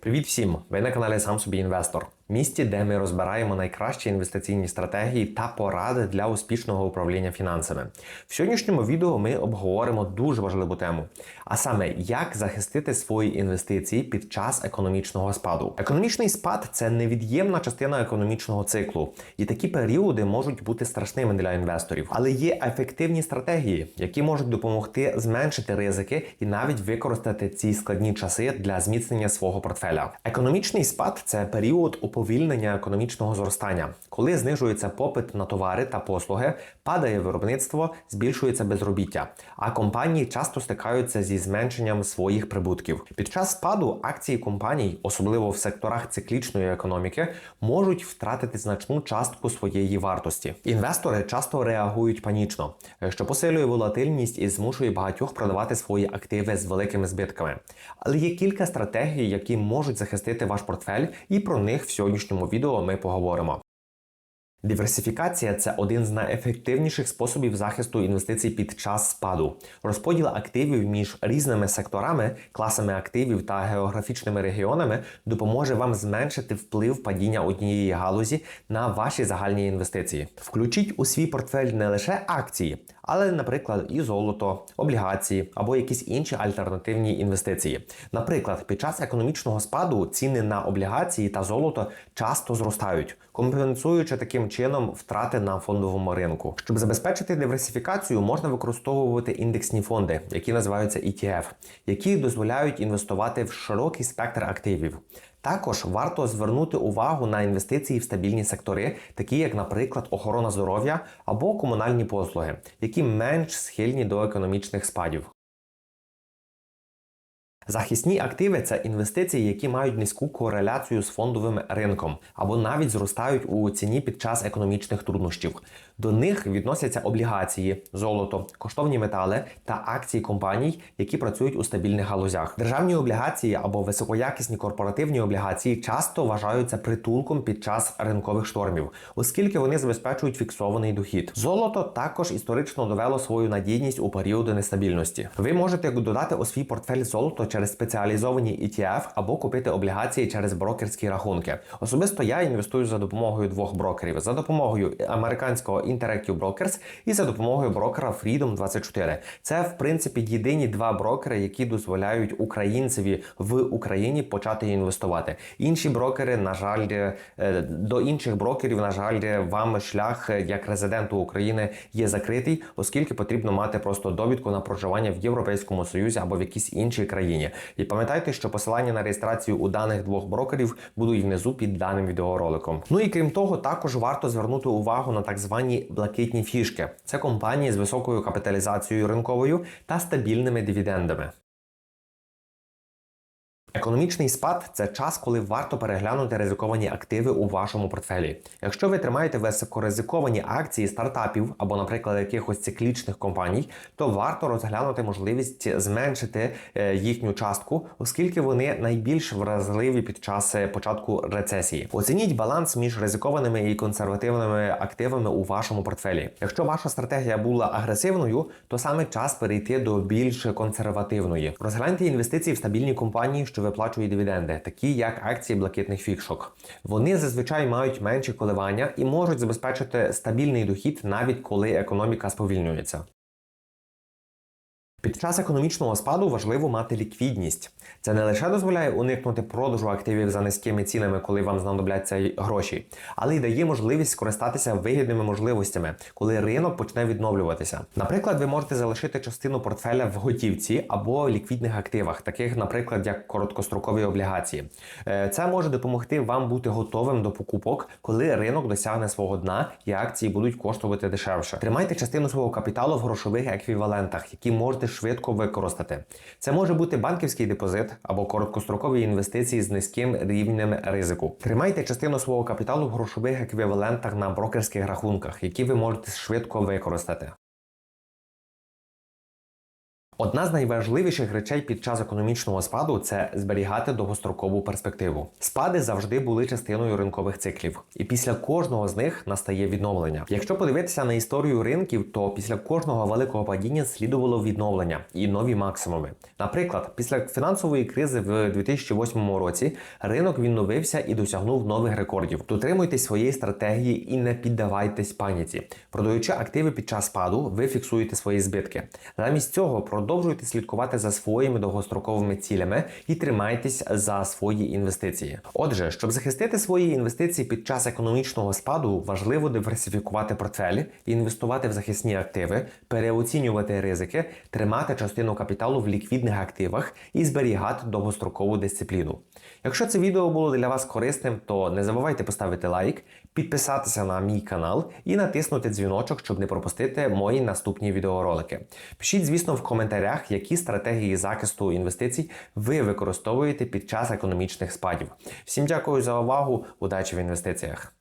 Привіт всім! Ви на каналі Сам собі інвестор. Місті, де ми розбираємо найкращі інвестиційні стратегії та поради для успішного управління фінансами. В сьогоднішньому відео ми обговоримо дуже важливу тему, а саме як захистити свої інвестиції під час економічного спаду. Економічний спад це невід'ємна частина економічного циклу, і такі періоди можуть бути страшними для інвесторів, але є ефективні стратегії, які можуть допомогти зменшити ризики і навіть використати ці складні часи для зміцнення свого портфеля. Економічний спад це період уповільнення економічного зростання, коли знижується попит на товари та послуги, падає виробництво, збільшується безробіття, а компанії часто стикаються зі зменшенням своїх прибутків. Під час спаду акції компаній, особливо в секторах циклічної економіки, можуть втратити значну частку своєї вартості. Інвестори часто реагують панічно, що посилює волатильність і змушує багатьох продавати свої активи з великими збитками. Але є кілька стратегій, які можуть захистити ваш портфель, і про них в сьогоднішньому відео ми поговоримо. Диверсифікація це один з найефективніших способів захисту інвестицій під час спаду. Розподіл активів між різними секторами, класами активів та географічними регіонами допоможе вам зменшити вплив падіння однієї галузі на ваші загальні інвестиції. Включіть у свій портфель не лише акції, але, наприклад, і золото, облігації або якісь інші альтернативні інвестиції. Наприклад, під час економічного спаду ціни на облігації та золото часто зростають, компенсуючи таким чином втрати на фондовому ринку. Щоб забезпечити диверсифікацію, можна використовувати індексні фонди, які називаються ETF, які дозволяють інвестувати в широкий спектр активів. Також варто звернути увагу на інвестиції в стабільні сектори, такі як, наприклад, охорона здоров'я або комунальні послуги, які менш схильні до економічних спадів. Захисні активи це інвестиції, які мають низьку кореляцію з фондовим ринком або навіть зростають у ціні під час економічних труднощів. До них відносяться облігації, золото, коштовні метали та акції компаній, які працюють у стабільних галузях. Державні облігації або високоякісні корпоративні облігації часто вважаються притулком під час ринкових штормів, оскільки вони забезпечують фіксований дохід. Золото також історично довело свою надійність у періоди нестабільності. Ви можете додати у свій портфель золото через спеціалізовані ETF або купити облігації через брокерські рахунки. Особисто я інвестую за допомогою двох брокерів: за допомогою американського Interactive Brokers і за допомогою брокера Freedom 24. Це в принципі єдині два брокери, які дозволяють українцеві в Україні почати інвестувати. Інші брокери, на жаль, е, до інших брокерів, на жаль, вам шлях як резиденту України є закритий, оскільки потрібно мати просто довідку на проживання в Європейському Союзі або в якійсь іншій країні. І пам'ятайте, що посилання на реєстрацію у даних двох брокерів будуть внизу під даним відеороликом. Ну і крім того, також варто звернути увагу на так звані блакитні фішки. Це компанії з високою капіталізацією ринковою та стабільними дивідендами. Економічний спад це час, коли варто переглянути ризиковані активи у вашому портфелі. Якщо ви тримаєте високоризиковані акції стартапів або, наприклад, якихось циклічних компаній, то варто розглянути можливість зменшити е, їхню частку, оскільки вони найбільш вразливі під час е, початку рецесії. Оцініть баланс між ризикованими і консервативними активами у вашому портфелі. Якщо ваша стратегія була агресивною, то саме час перейти до більш консервативної. Розгляньте інвестиції в стабільні компанії, що виплачують дивіденди, такі як акції блакитних фікшок. Вони зазвичай мають менші коливання і можуть забезпечити стабільний дохід навіть коли економіка сповільнюється. Під час економічного спаду важливо мати ліквідність. Це не лише дозволяє уникнути продажу активів за низькими цінами, коли вам знадобляться гроші, але й дає можливість скористатися вигідними можливостями, коли ринок почне відновлюватися. Наприклад, ви можете залишити частину портфеля в готівці або ліквідних активах, таких, наприклад, як короткострокові облігації. Е, це може допомогти вам бути готовим до покупок, коли ринок досягне свого дна і акції будуть коштувати дешевше. Тримайте частину свого капіталу в грошових еквівалентах, які можете швидко використати. Це може бути банківський депозит або короткострокові інвестиції з низьким рівнем ризику. Тримайте частину свого капіталу в грошових еквівалентах на брокерських рахунках, які ви можете швидко використати. Одна з найважливіших речей під час економічного спаду це зберігати довгострокову перспективу. Спади завжди були частиною ринкових циклів, і після кожного з них настає відновлення. Якщо подивитися на історію ринків, то після кожного великого падіння слідувало відновлення і нові максимуми. Наприклад, після фінансової кризи в 2008 році ринок відновився і досягнув нових рекордів. Дотримуйтесь своєї стратегії і не піддавайтесь паніці. Продаючи активи під час спаду, ви фіксуєте свої збитки. Замість цього продовжуйте слідкувати за своїми довгостроковими цілями і тримайтесь за свої інвестиції. Отже, щоб захистити свої інвестиції під час економічного спаду, важливо диверсифікувати портфель, інвестувати в захисні активи, переоцінювати ризики, тримати частину капіталу в ліквідних активах і зберігати довгострокову дисципліну. Якщо це відео було для вас корисним, то не забувайте поставити лайк, підписатися на мій канал і натиснути дзвіночок, щоб не пропустити мої наступні відеоролики. Пишіть, звісно, в коментарях, які стратегії захисту інвестицій ви використовуєте під час економічних спадів. Всім дякую за увагу, удачі в інвестиціях!